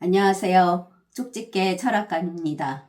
안녕하세요. 쪽집게 철학관입니다.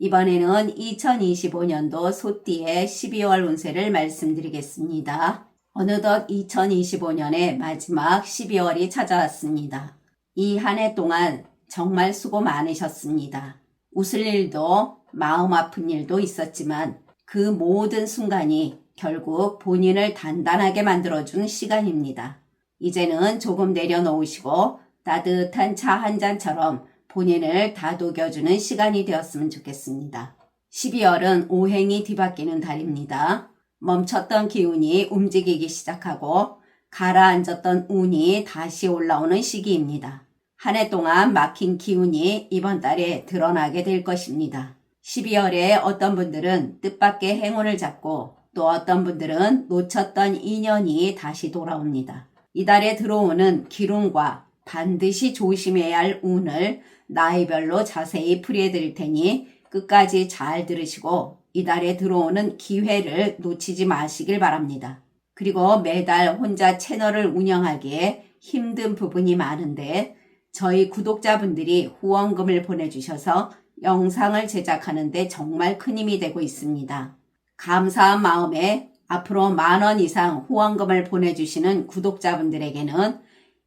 이번에는 2025년도 소띠의 12월 운세를 말씀드리겠습니다. 어느덧 2025년의 마지막 12월이 찾아왔습니다. 이 한 해 동안 정말 수고 많으셨습니다. 웃을 일도 마음 아픈 일도 있었지만 그 모든 순간이 결국 본인을 단단하게 만들어준 시간입니다. 이제는 조금 내려놓으시고 따뜻한 차 한 잔처럼 본인을 다독여주는 시간이 되었으면 좋겠습니다. 12월은 오행이 뒤바뀌는 달입니다. 멈췄던 기운이 움직이기 시작하고 가라앉았던 운이 다시 올라오는 시기입니다. 한 해 동안 막힌 기운이 이번 달에 드러나게 될 것입니다. 12월에 어떤 분들은 뜻밖의 행운을 잡고 또 어떤 분들은 놓쳤던 인연이 다시 돌아옵니다. 이달에 들어오는 기운과 반드시 조심해야 할 운을 나이별로 자세히 풀이해 드릴 테니 끝까지 잘 들으시고 이달에 들어오는 기회를 놓치지 마시길 바랍니다. 그리고 매달 혼자 채널을 운영하기에 힘든 부분이 많은데 저희 구독자분들이 후원금을 보내주셔서 영상을 제작하는데 정말 큰 힘이 되고 있습니다. 감사한 마음에 앞으로 만 원 이상 후원금을 보내주시는 구독자분들에게는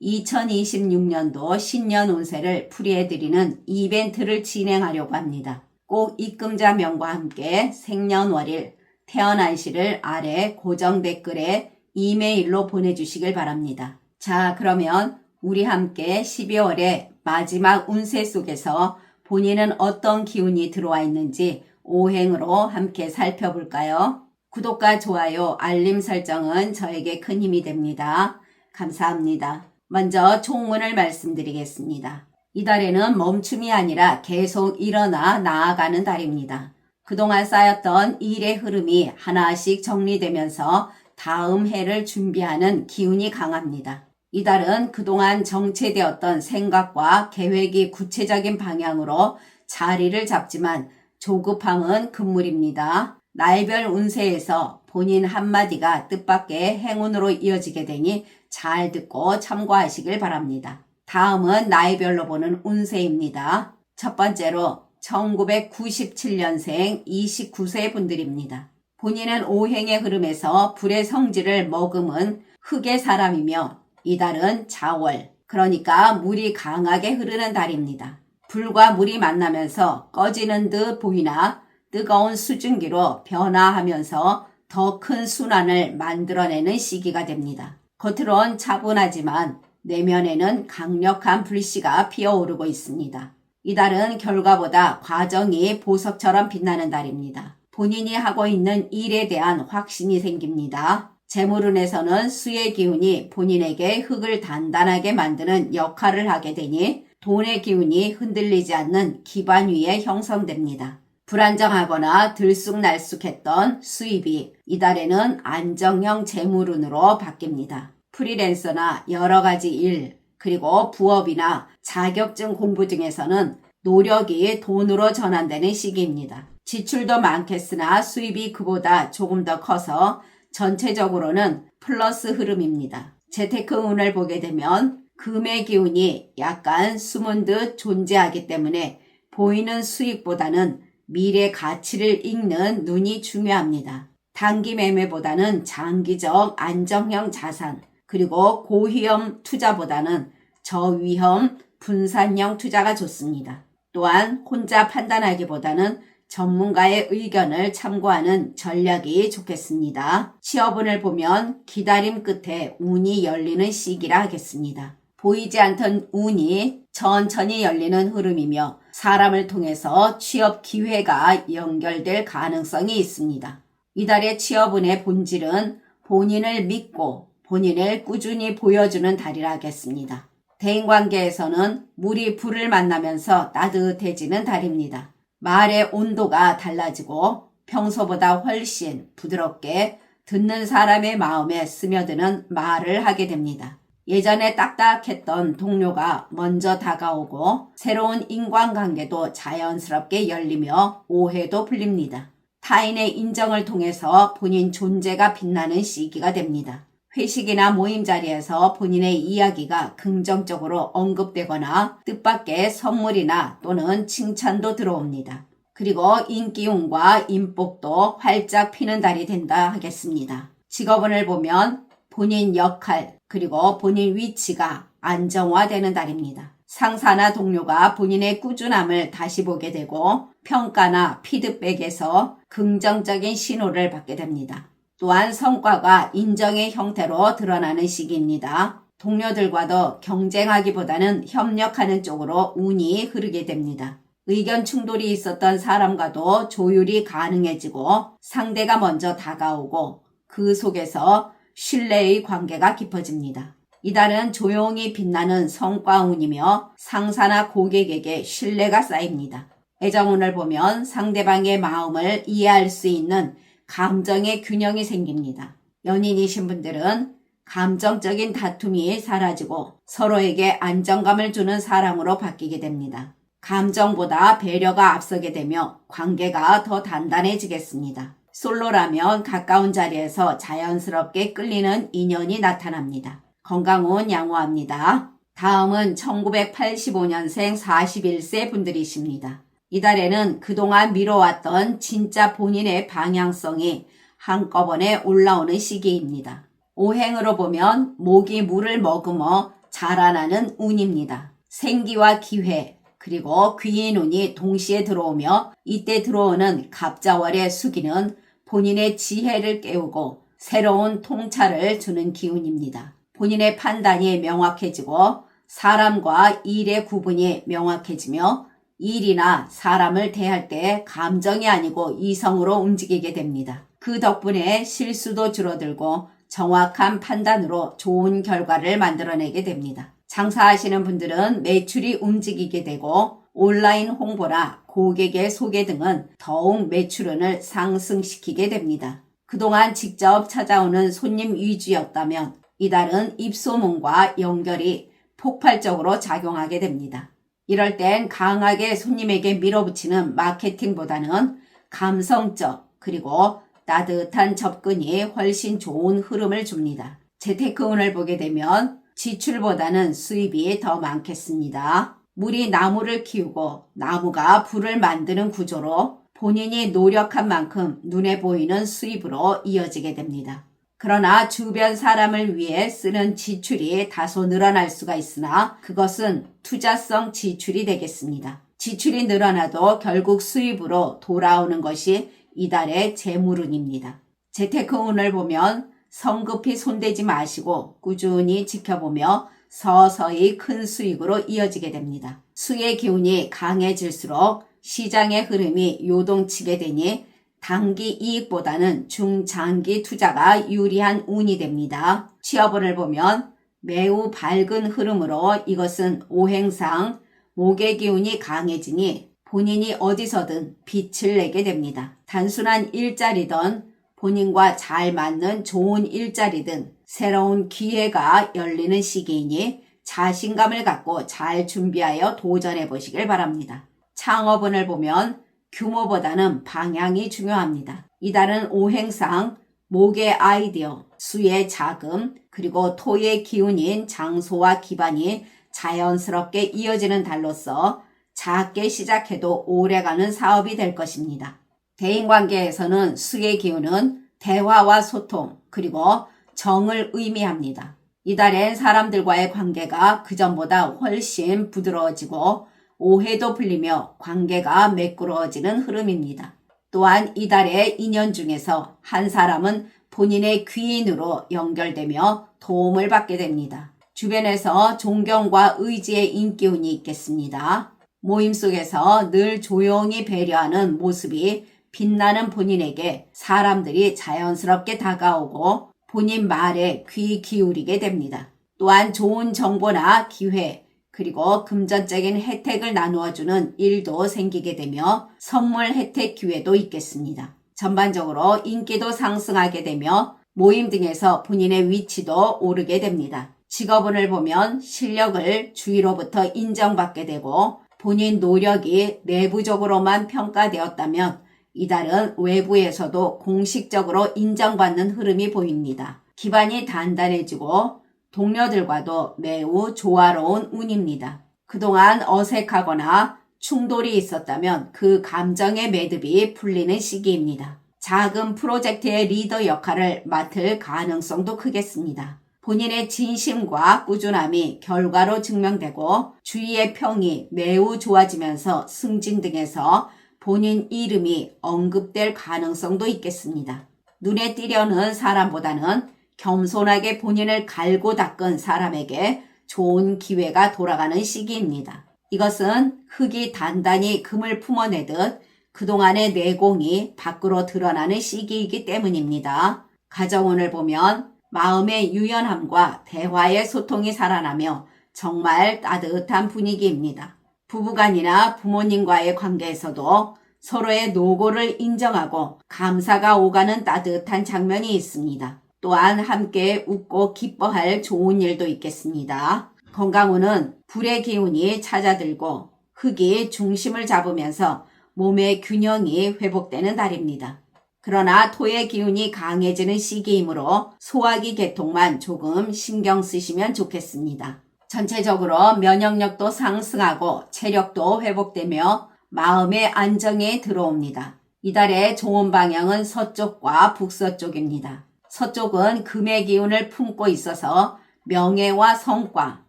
2026년도 신년 운세를 풀이해드리는 이벤트를 진행하려고 합니다. 꼭 입금자 명과 함께 생년월일, 태어난 시를 아래 고정 댓글에 이메일로 보내주시길 바랍니다. 자, 그러면 우리 함께 12월의 마지막 운세 속에서 본인은 어떤 기운이 들어와 있는지 오행으로 함께 살펴볼까요? 구독과 좋아요, 알림 설정은 저에게 큰 힘이 됩니다. 감사합니다. 먼저 총문을 말씀드리겠습니다. 이달에는 멈춤이 아니라 계속 일어나 나아가는 달입니다. 그동안 쌓였던 일의 흐름이 하나씩 정리되면서 다음 해를 준비하는 기운이 강합니다. 이달은 그동안 정체되었던 생각과 계획이 구체적인 방향으로 자리를 잡지만 조급함은 금물입니다. 날별 운세에서 본인 한마디가 뜻밖의 행운으로 이어지게 되니 잘 듣고 참고하시길 바랍니다. 다음은 나이별로 보는 운세입니다. 첫 번째로 1997년생 29세 분들입니다. 본인은 오행의 흐름에서 불의 성질을 머금은 흙의 사람이며 이달은 자월, 그러니까 물이 강하게 흐르는 달입니다. 불과 물이 만나면서 꺼지는 듯 보이나 뜨거운 수증기로 변화하면서 더 큰 순환을 만들어내는 시기가 됩니다. 겉으론 차분하지만 내면에는 강력한 불씨가 피어오르고 있습니다. 이달은 결과보다 과정이 보석처럼 빛나는 달입니다. 본인이 하고 있는 일에 대한 확신이 생깁니다. 재물운에서는 수의 기운이 본인에게 흙을 단단하게 만드는 역할을 하게 되니 돈의 기운이 흔들리지 않는 기반 위에 형성됩니다. 불안정하거나 들쑥날쑥했던 수입이 이달에는 안정형 재물운으로 바뀝니다. 프리랜서나 여러 가지 일, 그리고 부업이나 자격증 공부 등에서는 노력이 돈으로 전환되는 시기입니다. 지출도 많겠으나 수입이 그보다 조금 더 커서 전체적으로는 플러스 흐름입니다. 재테크 운을 보게 되면 금의 기운이 약간 숨은 듯 존재하기 때문에 보이는 수익보다는 미래 가치를 읽는 눈이 중요합니다. 단기 매매보다는 장기적 안정형 자산, 그리고 고위험 투자보다는 저위험 분산형 투자가 좋습니다. 또한 혼자 판단하기보다는 전문가의 의견을 참고하는 전략이 좋겠습니다. 취업운을 보면 기다림 끝에 운이 열리는 시기라 하겠습니다. 보이지 않던 운이 천천히 열리는 흐름이며 사람을 통해서 취업 기회가 연결될 가능성이 있습니다. 이달의 취업운의 본질은 본인을 믿고 본인을 꾸준히 보여주는 달이라 하겠습니다. 대인관계에서는 물이 불을 만나면서 따뜻해지는 달입니다. 말의 온도가 달라지고 평소보다 훨씬 부드럽게 듣는 사람의 마음에 스며드는 말을 하게 됩니다. 예전에 딱딱했던 동료가 먼저 다가오고 새로운 인간관계도 자연스럽게 열리며 오해도 풀립니다. 타인의 인정을 통해서 본인 존재가 빛나는 시기가 됩니다. 회식이나 모임 자리에서 본인의 이야기가 긍정적으로 언급되거나 뜻밖의 선물이나 또는 칭찬도 들어옵니다. 그리고 인기운과 인복도 활짝 피는 달이 된다 하겠습니다. 직업운을 보면 본인 역할 그리고 본인 위치가 안정화되는 달입니다. 상사나 동료가 본인의 꾸준함을 다시 보게 되고 평가나 피드백에서 긍정적인 신호를 받게 됩니다. 또한 성과가 인정의 형태로 드러나는 시기입니다. 동료들과도 경쟁하기보다는 협력하는 쪽으로 운이 흐르게 됩니다. 의견 충돌이 있었던 사람과도 조율이 가능해지고 상대가 먼저 다가오고 그 속에서 신뢰의 관계가 깊어집니다. 이달은 조용히 빛나는 성과운이며 상사나 고객에게 신뢰가 쌓입니다. 애정운을 보면 상대방의 마음을 이해할 수 있는 감정의 균형이 생깁니다. 연인이신 분들은 감정적인 다툼이 사라지고 서로에게 안정감을 주는 사랑으로 바뀌게 됩니다. 감정보다 배려가 앞서게 되며 관계가 더 단단해지겠습니다. 솔로라면 가까운 자리에서 자연스럽게 끌리는 인연이 나타납니다. 건강운 양호합니다. 다음은 1985년생 41세 분들이십니다. 이달에는 그동안 미뤄왔던 진짜 본인의 방향성이 한꺼번에 올라오는 시기입니다. 오행으로 보면 목이 물을 머금어 자라나는 운입니다. 생기와 기회, 그리고 귀인 운이 동시에 들어오며 이때 들어오는 갑자월의 수기는 본인의 지혜를 깨우고 새로운 통찰을 주는 기운입니다. 본인의 판단이 명확해지고 사람과 일의 구분이 명확해지며 일이나 사람을 대할 때 감정이 아니고 이성으로 움직이게 됩니다. 그 덕분에 실수도 줄어들고 정확한 판단으로 좋은 결과를 만들어내게 됩니다. 장사하시는 분들은 매출이 움직이게 되고 온라인 홍보나 고객의 소개 등은 더욱 매출은을 상승시키게 됩니다. 그동안 직접 찾아오는 손님 위주였다면 이달은 입소문과 연결이 폭발적으로 작용하게 됩니다. 이럴 땐 강하게 손님에게 밀어붙이는 마케팅보다는 감성적 그리고 따뜻한 접근이 훨씬 좋은 흐름을 줍니다. 재테크운을 보게 되면 지출보다는 수입이 더 많겠습니다. 물이 나무를 키우고 나무가 불을 만드는 구조로 본인이 노력한 만큼 눈에 보이는 수입으로 이어지게 됩니다. 그러나 주변 사람을 위해 쓰는 지출이 다소 늘어날 수가 있으나 그것은 투자성 지출이 되겠습니다. 지출이 늘어나도 결국 수입으로 돌아오는 것이 이달의 재물운입니다. 재테크운을 보면 성급히 손대지 마시고 꾸준히 지켜보며 서서히 큰 수익으로 이어지게 됩니다. 수의 기운이 강해질수록 시장의 흐름이 요동치게 되니 단기 이익보다는 중장기 투자가 유리한 운이 됩니다. 취업운을 보면 매우 밝은 흐름으로 이것은 오행상 목의 기운이 강해지니 본인이 어디서든 빛을 내게 됩니다. 단순한 일자리든 본인과 잘 맞는 좋은 일자리든 새로운 기회가 열리는 시기이니 자신감을 갖고 잘 준비하여 도전해 보시길 바랍니다. 창업운을 보면 규모보다는 방향이 중요합니다. 이달은 오행상 목의 아이디어, 수의 자금, 그리고 토의 기운인 장소와 기반이 자연스럽게 이어지는 달로서 작게 시작해도 오래가는 사업이 될 것입니다. 대인관계에서는 수의 기운은 대화와 소통, 그리고 정을 의미합니다. 이달엔 사람들과의 관계가 그전보다 훨씬 부드러워지고 오해도 풀리며 관계가 매끄러워지는 흐름입니다. 또한 이달의 인연 중에서 한 사람은 본인의 귀인으로 연결되며 도움을 받게 됩니다. 주변에서 존경과 의지의 인기운이 있겠습니다. 모임 속에서 늘 조용히 배려하는 모습이 빛나는 본인에게 사람들이 자연스럽게 다가오고 본인 말에 귀 기울이게 됩니다. 또한 좋은 정보나 기회, 그리고 금전적인 혜택을 나누어주는 일도 생기게 되며 선물 혜택 기회도 있겠습니다. 전반적으로 인기도 상승하게 되며 모임 등에서 본인의 위치도 오르게 됩니다. 직업운을 보면 실력을 주위로부터 인정받게 되고 본인 노력이 내부적으로만 평가되었다면 이달은 외부에서도 공식적으로 인정받는 흐름이 보입니다. 기반이 단단해지고 동료들과도 매우 조화로운 운입니다. 그동안 어색하거나 충돌이 있었다면 그 감정의 매듭이 풀리는 시기입니다. 작은 프로젝트의 리더 역할을 맡을 가능성도 크겠습니다. 본인의 진심과 꾸준함이 결과로 증명되고 주위의 평이 매우 좋아지면서 승진 등에서 본인 이름이 언급될 가능성도 있겠습니다. 눈에 띄려는 사람보다는 겸손하게 본인을 갈고 닦은 사람에게 좋은 기회가 돌아가는 시기입니다. 이것은 흙이 단단히 금을 품어내듯 그동안의 내공이 밖으로 드러나는 시기이기 때문입니다. 가정운을 보면 마음의 유연함과 대화의 소통이 살아나며 정말 따뜻한 분위기입니다. 부부간이나 부모님과의 관계에서도 서로의 노고를 인정하고 감사가 오가는 따뜻한 장면이 있습니다. 또한 함께 웃고 기뻐할 좋은 일도 있겠습니다. 건강운은 불의 기운이 찾아들고 흙이 중심을 잡으면서 몸의 균형이 회복되는 달입니다. 그러나 토의 기운이 강해지는 시기이므로 소화기 계통만 조금 신경 쓰시면 좋겠습니다. 전체적으로 면역력도 상승하고 체력도 회복되며 마음의 안정에 들어옵니다. 이달의 좋은 방향은 서쪽과 북서쪽입니다. 서쪽은 금의 기운을 품고 있어서 명예와 성과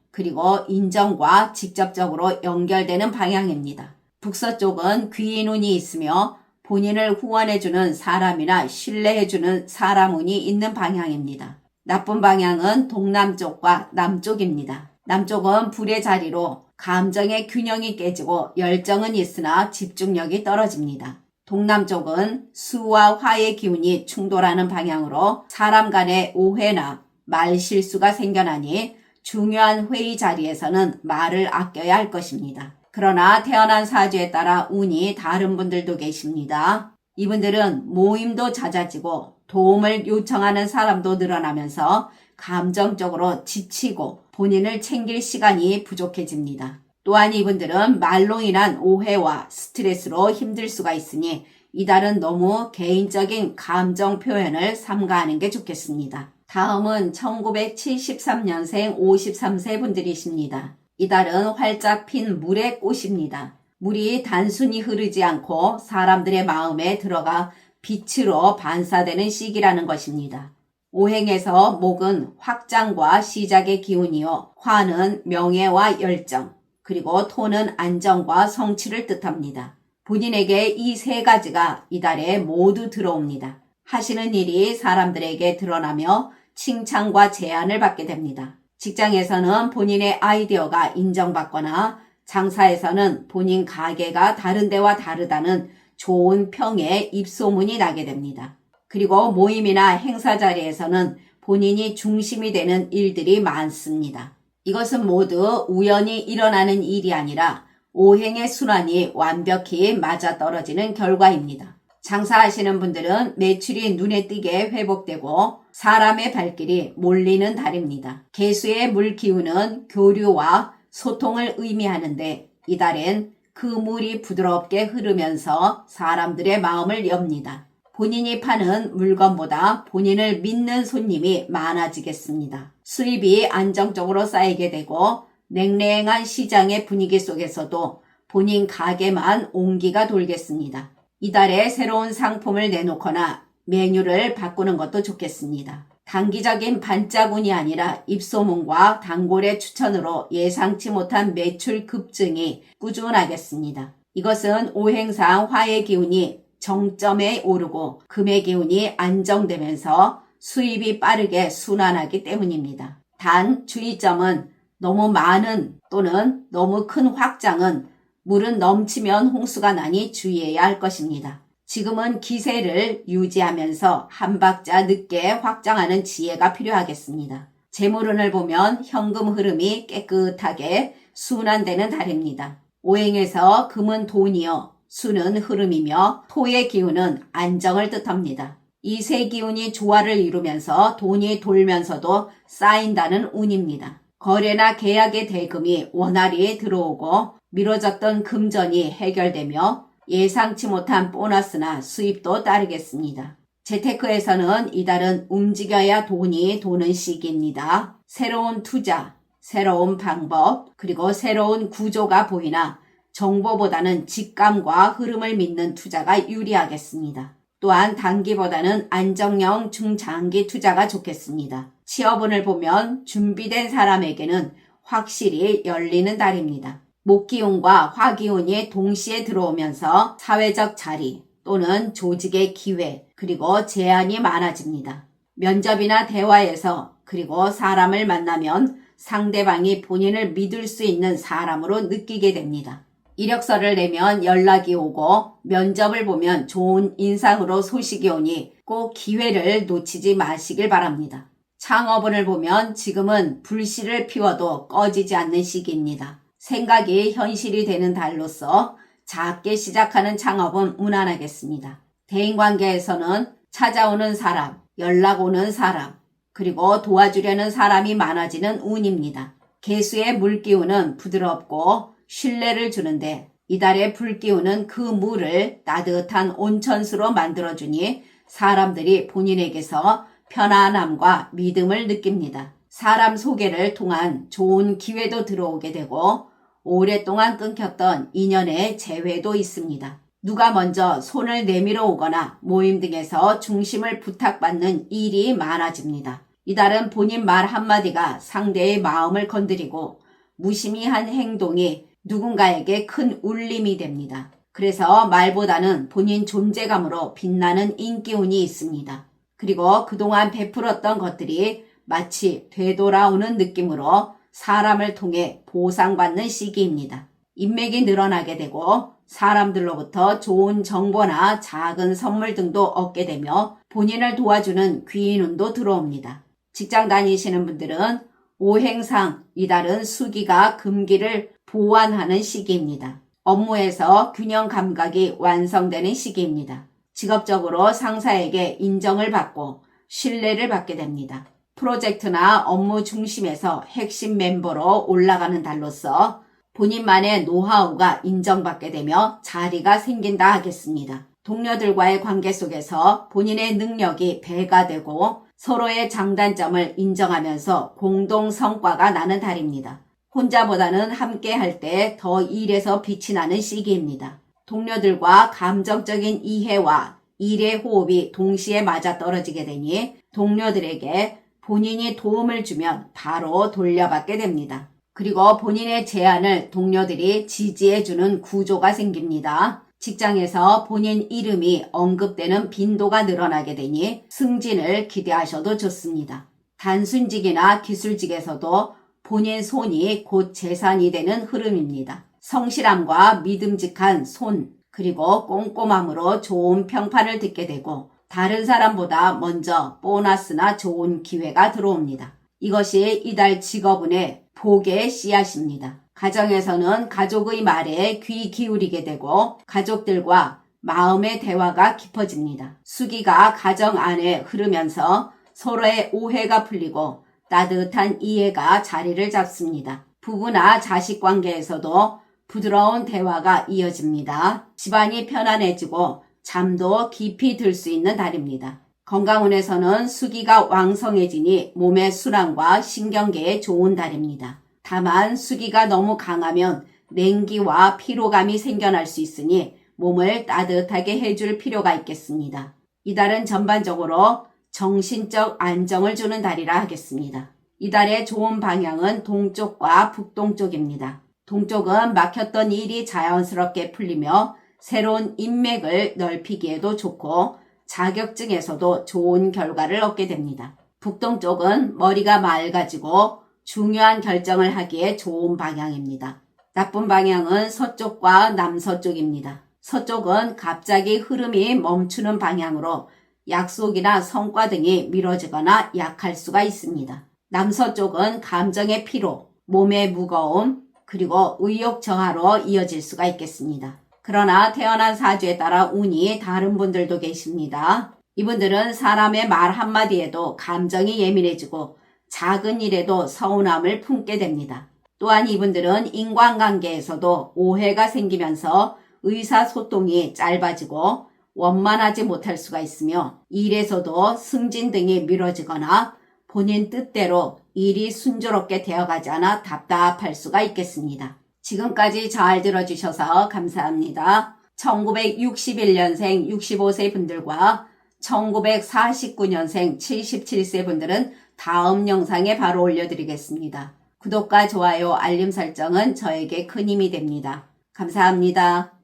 그리고 인정과 직접적으로 연결되는 방향입니다. 북서쪽은 귀인 운이 있으며 본인을 후원해주는 사람이나 신뢰해주는 사람 운이 있는 방향입니다. 나쁜 방향은 동남쪽과 남쪽입니다. 남쪽은 불의 자리로 감정의 균형이 깨지고 열정은 있으나 집중력이 떨어집니다. 동남쪽은 수와 화의 기운이 충돌하는 방향으로 사람 간의 오해나 말 실수가 생겨나니 중요한 회의 자리에서는 말을 아껴야 할 것입니다. 그러나 태어난 사주에 따라 운이 다른 분들도 계십니다. 이분들은 모임도 잦아지고 도움을 요청하는 사람도 늘어나면서 감정적으로 지치고 본인을 챙길 시간이 부족해집니다. 또한 이분들은 말로 인한 오해와 스트레스로 힘들 수가 있으니 이달은 너무 개인적인 감정 표현을 삼가하는 게 좋겠습니다. 다음은 1973년생 53세 분들이십니다. 이달은 활짝 핀 물의 꽃입니다. 물이 단순히 흐르지 않고 사람들의 마음에 들어가 빛으로 반사되는 시기라는 것입니다. 오행에서 목은 확장과 시작의 기운이요. 화는 명예와 열정, 그리고 토는 안정과 성취를 뜻합니다. 본인에게 이 세 가지가 이달에 모두 들어옵니다. 하시는 일이 사람들에게 드러나며 칭찬과 제안을 받게 됩니다. 직장에서는 본인의 아이디어가 인정받거나 장사에서는 본인 가게가 다른 데와 다르다는 좋은 평에 입소문이 나게 됩니다. 그리고 모임이나 행사 자리에서는 본인이 중심이 되는 일들이 많습니다. 이것은 모두 우연히 일어나는 일이 아니라 오행의 순환이 완벽히 맞아떨어지는 결과입니다. 장사하시는 분들은 매출이 눈에 띄게 회복되고 사람의 발길이 몰리는 달입니다. 개수의 물 기운은 교류와 소통을 의미하는데 이달엔 그 물이 부드럽게 흐르면서 사람들의 마음을 엽니다. 본인이 파는 물건보다 본인을 믿는 손님이 많아지겠습니다. 수입이 안정적으로 쌓이게 되고 냉랭한 시장의 분위기 속에서도 본인 가게만 온기가 돌겠습니다. 이달에 새로운 상품을 내놓거나 메뉴를 바꾸는 것도 좋겠습니다. 단기적인 반짝운이 아니라 입소문과 단골의 추천으로 예상치 못한 매출 급증이 꾸준하겠습니다. 이것은 오행상 화의 기운이 정점에 오르고 금의 기운이 안정되면서 수입이 빠르게 순환하기 때문입니다. 단 주의점은 너무 많은 또는 너무 큰 확장은 물은 넘치면 홍수가 나니 주의해야 할 것입니다. 지금은 기세를 유지하면서 한 박자 늦게 확장하는 지혜가 필요하겠습니다. 재물운을 보면 현금 흐름이 깨끗하게 순환되는 달입니다. 오행에서 금은 돈이요, 수는 흐름이며 토의 기운은 안정을 뜻합니다. 이 세 기운이 조화를 이루면서 돈이 돌면서도 쌓인다는 운입니다. 거래나 계약의 대금이 원활히 들어오고 미뤄졌던 금전이 해결되며 예상치 못한 보너스나 수입도 따르겠습니다. 재테크에서는 이달은 움직여야 돈이 도는 시기입니다. 새로운 투자, 새로운 방법, 그리고 새로운 구조가 보이나 정보보다는 직감과 흐름을 믿는 투자가 유리하겠습니다. 또한 단기보다는 안정형 중장기 투자가 좋겠습니다. 취업운을 보면 준비된 사람에게는 확실히 열리는 달입니다. 목기운과 화기운이 동시에 들어오면서 사회적 자리 또는 조직의 기회 그리고 제한이 많아집니다. 면접이나 대화에서 그리고 사람을 만나면 상대방이 본인을 믿을 수 있는 사람으로 느끼게 됩니다. 이력서를 내면 연락이 오고 면접을 보면 좋은 인상으로 소식이 오니 꼭 기회를 놓치지 마시길 바랍니다. 창업운을 보면 지금은 불씨를 피워도 꺼지지 않는 시기입니다. 생각이 현실이 되는 달로서 작게 시작하는 창업은 무난하겠습니다. 대인관계에서는 찾아오는 사람, 연락 오는 사람, 그리고 도와주려는 사람이 많아지는 운입니다. 개수의 물기운은 부드럽고 신뢰를 주는데 이달의 불기운은 그 물을 따뜻한 온천수로 만들어주니 사람들이 본인에게서 편안함과 믿음을 느낍니다. 사람 소개를 통한 좋은 기회도 들어오게 되고 오랫동안 끊겼던 인연의 재회도 있습니다. 누가 먼저 손을 내밀어 오거나 모임 등에서 중심을 부탁받는 일이 많아집니다. 이달은 본인 말 한마디가 상대의 마음을 건드리고 무심히한 행동이 누군가에게 큰 울림이 됩니다. 그래서 말보다는 본인 존재감으로 빛나는 인기운이 있습니다. 그리고 그동안 베풀었던 것들이 마치 되돌아오는 느낌으로 사람을 통해 보상받는 시기입니다. 인맥이 늘어나게 되고 사람들로부터 좋은 정보나 작은 선물 등도 얻게 되며 본인을 도와주는 귀인운도 들어옵니다. 직장 다니시는 분들은 오행상 이달은 수기가 금기를 보완하는 시기입니다. 업무에서 균형 감각이 완성되는 시기입니다. 직업적으로 상사에게 인정을 받고 신뢰를 받게 됩니다. 프로젝트나 업무 중심에서 핵심 멤버로 올라가는 달로서 본인만의 노하우가 인정받게 되며 자리가 생긴다 하겠습니다. 동료들과의 관계 속에서 본인의 능력이 배가 되고 서로의 장단점을 인정하면서 공동 성과가 나는 달입니다. 혼자보다는 함께 할 때 더 일에서 빛이 나는 시기입니다. 동료들과 감정적인 이해와 일의 호흡이 동시에 맞아 떨어지게 되니 동료들에게 본인이 도움을 주면 바로 돌려받게 됩니다. 그리고 본인의 제안을 동료들이 지지해주는 구조가 생깁니다. 직장에서 본인 이름이 언급되는 빈도가 늘어나게 되니 승진을 기대하셔도 좋습니다. 단순직이나 기술직에서도 본인 손이 곧 재산이 되는 흐름입니다. 성실함과 믿음직한 손, 그리고 꼼꼼함으로 좋은 평판을 듣게 되고 다른 사람보다 먼저 보너스나 좋은 기회가 들어옵니다. 이것이 이달 직업운의 복의 씨앗입니다. 가정에서는 가족의 말에 귀 기울이게 되고 가족들과 마음의 대화가 깊어집니다. 수기가 가정 안에 흐르면서 서로의 오해가 풀리고 따뜻한 이해가 자리를 잡습니다. 부부나 자식 관계에서도 부드러운 대화가 이어집니다. 집안이 편안해지고 잠도 깊이 들 수 있는 달입니다. 건강운에서는 수기가 왕성해지니 몸의 수랑과 신경계에 좋은 달입니다. 다만 수기가 너무 강하면 냉기와 피로감이 생겨날 수 있으니 몸을 따뜻하게 해줄 필요가 있겠습니다. 이달은 전반적으로 정신적 안정을 주는 달이라 하겠습니다. 이달의 좋은 방향은 동쪽과 북동쪽입니다. 동쪽은 막혔던 일이 자연스럽게 풀리며 새로운 인맥을 넓히기에도 좋고 자격증에서도 좋은 결과를 얻게 됩니다. 북동쪽은 머리가 맑아지고 중요한 결정을 하기에 좋은 방향입니다. 나쁜 방향은 서쪽과 남서쪽입니다. 서쪽은 갑자기 흐름이 멈추는 방향으로 약속이나 성과 등이 미뤄지거나 약할 수가 있습니다. 남서쪽은 감정의 피로, 몸의 무거움, 그리고 의욕 저하로 이어질 수가 있겠습니다. 그러나 태어난 사주에 따라 운이 다른 분들도 계십니다. 이분들은 사람의 말 한마디에도 감정이 예민해지고 작은 일에도 서운함을 품게 됩니다. 또한 이분들은 인간관계에서도 오해가 생기면서 의사소통이 짧아지고 원만하지 못할 수가 있으며 일에서도 승진 등이 미뤄지거나 본인 뜻대로 일이 순조롭게 되어가지 않아 답답할 수가 있겠습니다. 지금까지 잘 들어주셔서 감사합니다. 1961년생 65세 분들과 1949년생 77세 분들은 다음 영상에 바로 올려드리겠습니다. 구독과 좋아요, 알림 설정은 저에게 큰 힘이 됩니다. 감사합니다.